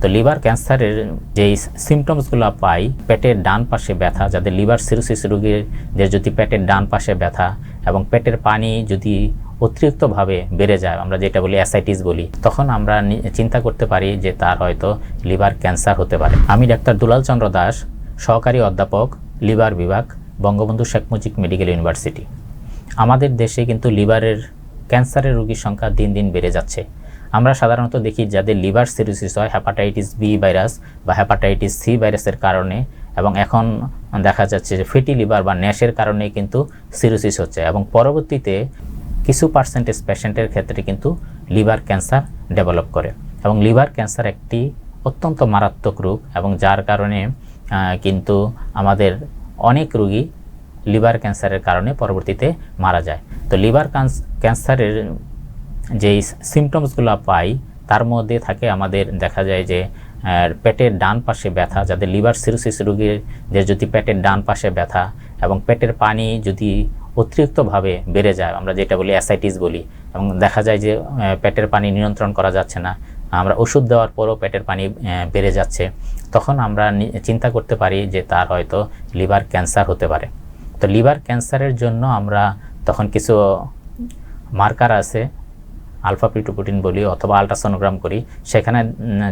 তো লিভার ক্যান্সারের যেই সিমটমসগুলো পাই, পেটের ডান পাশে ব্যথা, যাদের লিভার সিরোসিস রোগীদের যদি পেটের ডান পাশে ব্যথা এবং পেটের পানি যদি অতিরিক্তভাবে বেড়ে যায়, আমরা যেটা বলি অ্যাসাইটিস বলি, তখন আমরা চিন্তা করতে পারি যে তার হয়তো লিভার ক্যান্সার হতে পারে। আমি ডাক্তার দুলাল চন্দ্র দাস, সহকারী অধ্যাপক, লিভার বিভাগ, বঙ্গবন্ধু শেখ মুজিব মেডিকেল ইউনিভার্সিটি। আমাদের দেশে কিন্তু লিভারের, ক্যান্সারের রোগীর সংখ্যা দিন দিন বেড়ে যাচ্ছে। আমরা সাধারণত দেখি যাদের লিভার সিরোসিস হয় হ্যাপাটাইটিস বি ভাইরাস বা হ্যাপাটাইটিস সি ভাইরাসের কারণে এবং এখন দেখা যাচ্ছে যে ফেটি লিভার বা ন্যাশের কারণে কিন্তু সিরোসিস হচ্ছে এবং পরবর্তীতে কিছু পার্সেন্টেজ পেশেন্টের ক্ষেত্রে কিন্তু লিভার ক্যান্সার ডেভেলপ করে এবং লিভার ক্যান্সার একটি অত্যন্ত মারাত্মক রোগ এবং যার কারণে কিন্তু আমাদের অনেক রোগী লিভার ক্যান্সারের কারণে পরবর্তীতে মারা যায়। তো লিভার ক্যান্সারের যেই সিমটমসগুলো পাই, তার মধ্যে থাকে আমাদের দেখা যায় যে পেটের ডান পাশে ব্যথা, যাদের লিভার সিরোসিস রোগীদের যদি পেটের ডান পাশে ব্যথা এবং পেটের পানি যদি অতিরিক্তভাবে বেড়ে যায়, আমরা যেটা বলি অ্যাসাইটিস বলি, এবং দেখা যায় যে পেটের পানি নিয়ন্ত্রণ করা যাচ্ছে না, আমরা ওষুধ দেওয়ার পরও পেটের পানি বেড়ে যাচ্ছে, তখন আমরা চিন্তা করতে পারি যে তার হয়তো লিভার ক্যান্সার হতে পারে। তো লিভার ক্যান্সারের জন্য আমরা তখন কিছু মার্কার আছে আলফা পিটোপ্রোটিন বলি অথবা আলট্রাসোনোগ্রাম করি, সেখানে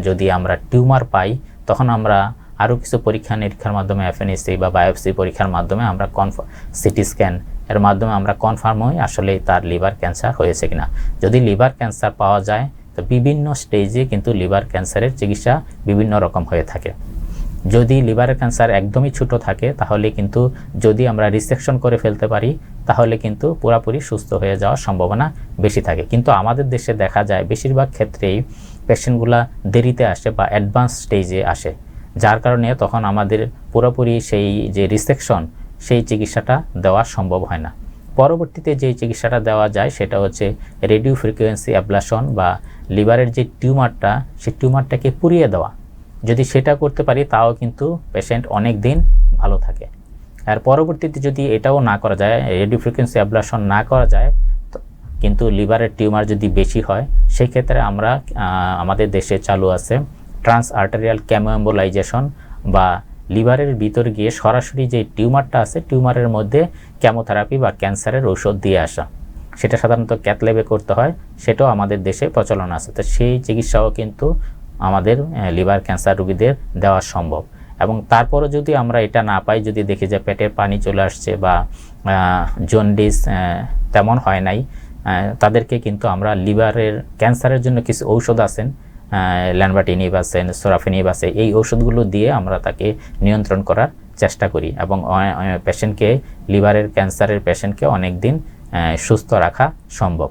যদি আমরা টিউমার পাই, তখন আমরা আরও কিছু পরীক্ষা নিরীক্ষার মাধ্যমে এফএনএসি বা বায়োপসি পরীক্ষার মাধ্যমে আমরা কনফ, সিটি স্ক্যান এর মাধ্যমে আমরা কনফার্ম হই আসলে তার লিভার ক্যান্সার হয়েছে কিনা। যদি লিভার ক্যান্সার পাওয়া যায়, তো বিভিন্ন স্টেজে কিন্তু লিভার ক্যান্সারের চিকিৎসা বিভিন্ন রকম হয়ে থাকে। যদি লিভারের ক্যান্সার একদমই ছোট থাকে, তাহলে কিন্তু যদি আমরা রিসেকশন করে ফেলতে পারি, তাহলে কিন্তু পুরাপুরি সুস্থ হয়ে যাওয়ার সম্ভাবনা বেশি থাকে। কিন্তু আমাদের দেশে দেখা যায় বেশিরভাগ ক্ষেত্রেই পেশেন্টগুলা দেরিতে আসে বা অ্যাডভান্স স্টেজে আসে। যার কারণে তখন আমাদের পুরোপুরি সেই যে রিসেকশন সেই চিকিৎসাটা দেওয়া সম্ভব হয় না। পরবর্তীতে যে চিকিৎসাটা দেওয়া যায়, সেটা হচ্ছে রেডিও ফ্রিকোয়েন্সি অ্যাবলাশন বা লিভারের যে টিউমারটা, সেই টিউমারটাকে পুড়িয়ে দেওয়া। যদি সেটা করতে পারি, তাও কিন্তু পেশেন্ট অনেক দিন ভালো থাকে। আর পরবর্তীতে যদি এটাও না করা যায় রেডিও ফ্রিকোয়েন্সি অ্যাবলাশন না করা যায় কিন্তু লিভারের টিউমার যদি বেশি হয় সেই ক্ষেত্রে আমরা আমাদের দেশে চালু আছে ট্রান্স আর্টারিয়াল ক্যামোএম্বোলাইজেশন বা লিভারের ভিতর গিয়ে সরাসরি যে টিউমারটা আছে, টিউমারের মধ্যে ক্যামোথেরাপি বা ক্যান্সারের ঔষধ দিয়ে আসা। সেটা সাধারণত ক্যাথলেবে করতে হয়, সেটাও আমাদের দেশে প্রচলন আছে। তো সেই চিকিৎসাও কিন্তু আমাদের লিভার ক্যান্সার রোগীদের দেওয়া সম্ভব। এবং তারপরে যদি আমরা এটা না পাই, যদি দেখি যে পেটের পানি চলে আসছে বা জন্ডিস তেমন হয় নাই তাদেরকে কিন্তু আমরা লিভারের ক্যান্সারের জন্য কিছু ঔষধ আছেন ল্যানবাটিনিভ আছেন, সোরাফিনিভ আছে, এই ওষুধগুলো দিয়ে আমরা তাকে নিয়ন্ত্রণ করার চেষ্টা করি এবং পেশেন্টকে, লিভারের ক্যান্সারের পেশেন্টকে অনেক দিন সুস্থ রাখা সম্ভব।